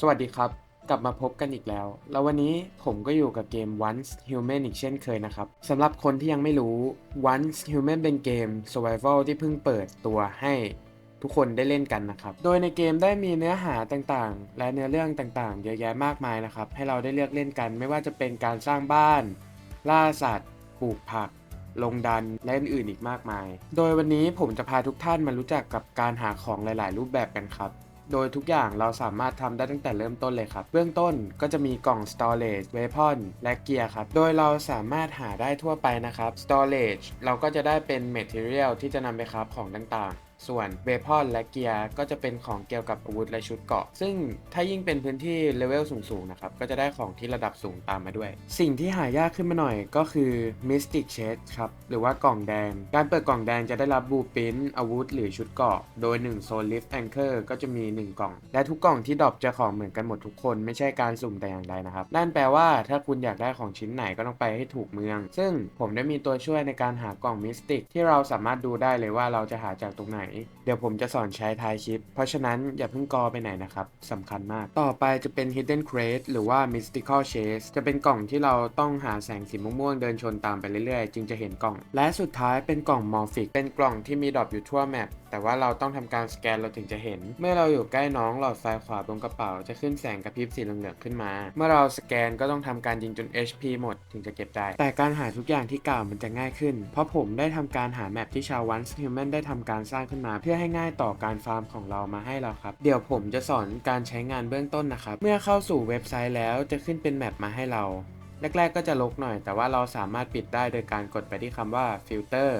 สวัสดีครับ กลับมาพบกันอีกแล้ว แล้ววันนี้ผมก็อยู่กับเกม Once Human อีกเช่นเคยนะครับสำหรับคนที่ยังไม่รู้ Once Human เป็นเกม Survival ที่เพิ่งเปิดตัวให้ทุกคนได้เล่นกันนะครับ โดยในเกมได้มีเนื้อหาต่างๆ และเนื้อเรื่องต่างๆ เยอะแยะมากมายนะครับ ให้เราได้เลือกเล่นกัน ไม่ว่าจะเป็นการสร้างบ้าน ล่าสัตว์ ปลูกผัก ลงดัน และอื่นๆอีกมากมาย โดยวันนี้ผมจะพาทุกท่านมารู้จักกับการหาของหลาย ๆ รูปแบบกันครับ โดยทุกอย่างเราสามารถทำได้ตั้งแต่เริ่มต้นเลยครับ เบื้องต้นก็จะมีกล่อง storage weapon และเกียร์ครับ โดยเราสามารถหาได้ทั่วไปนะครับ storage เราก็จะได้เป็น material ที่จะนำไปครับของต่างๆ ส่วน weapon และเกียร์ก็จะเป็นของเกี่ยวกับอาวุธและชุดเกราะ ซึ่งถ้ายิ่งเป็นพื้นที่เลเวลสูงๆนะครับ ก็จะได้ของที่ระดับสูงตามมาด้วย สิ่งที่หายากขึ้นมาหน่อยก็คือ mystic chest ครับ หรือว่ากล่องแดง การเปิดกล่องแดงจะได้รับบูปินอาวุธ หรือชุดเกราะ โดย1 soul lift anchor ก็จะมี 1 กล่อง และทุกกล่องที่ดรอปจะของเหมือนกันหมดทุกคน ไม่ใช่การสุ่มแต่อย่างใดนะครับ นั่นแปลว่าถ้าคุณอยากได้ของชิ้นไหนก็ต้องไปให้ถูกเมือง ซึ่งผมได้มีตัวช่วยในการหากล่องมิสติกที่เราสามารถดูได้เลยว่าเราจะหาจากตรงไหนเดี๋ยวผมจะสอนใช้ท้ายคลิป เพราะฉะนั้นอย่าเพิ่งกอไปไหนนะครับสำคัญมาก ต่อไปจะเป็น hidden crate หรือว่า mystical chest จะเป็นกล่องที่เราต้องหาแสงสีม่วงๆเดินชนตามไปเรื่อยๆ จึงจะเห็นกล่อง และสุดท้ายเป็นกล่อง morphic เป็นกล่องที่มีดรอปอยู่ทั่วแมปแต่ว่าเราต้องทำการสแกนเราถึงจะเห็น เมื่อเราอยู่ใกล้น้องหลอดไฟขวาบนกระเป๋าจะขึ้นแสงกระพริบสีเหลืองๆขึ้นมา เมื่อเราสแกนก็ต้องทำการยิงจน HP หมดถึงจะเก็บได้ แต่การหาทุกอย่างที่กล่าวมันจะง่ายขึ้น เพราะผมได้ทำการหาแมปที่ชาว Once Human ได้ทำการสร้างขึ้นมาเพื่อให้ง่ายต่อการฟาร์มของเรามาให้เราครับ เดี๋ยวผมจะสอนการใช้งานเบื้องต้นนะครับ เมื่อเข้าสู่เว็บไซต์แล้วจะขึ้นเป็นแมปมาให้เราแรกๆ ก็จะลกหน่อย แต่ว่าเราสามารถปิดได้โดยการกดไปที่คำว่า filter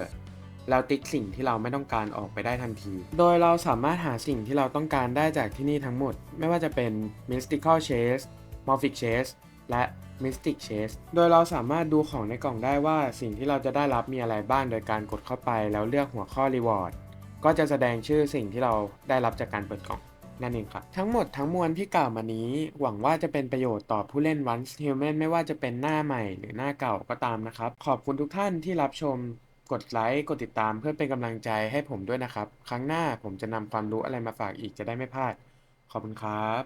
เราติ๊กสิ่งที่เราไม่ต้องการออกไปได้ทันที โดยเราสามารถหาสิ่งที่เราต้องการได้จากที่นี่ทั้งหมด ไม่ว่าจะเป็น mystical chest morphic chest และ mystic chest โดยเราสามารถดูของในกล่องได้ว่าสิ่งที่เราจะได้รับมีอะไรบ้างโดยการกดเข้าไปแล้วเลือกหัวข้อ reward ก็จะแสดงชื่อสิ่งที่เราได้รับจากการเปิดกล่องนั่นเองครับ ทั้งหมดทั้งมวลที่กล่าวมานี้ หวังว่าจะเป็นประโยชน์ต่อผู้เล่น Once Human ไม่ว่าจะเป็นหน้าใหม่หรือหน้าเก่าก็ตามนะครับ ขอบคุณทุกท่านที่รับชม กดไลค์กดติดตามเพื่อเป็นกำลังใจให้ผมด้วยนะครับ ครั้งหน้าผมจะนำความรู้อะไรมาฝากอีกจะได้ไม่พลาด ขอบคุณครับ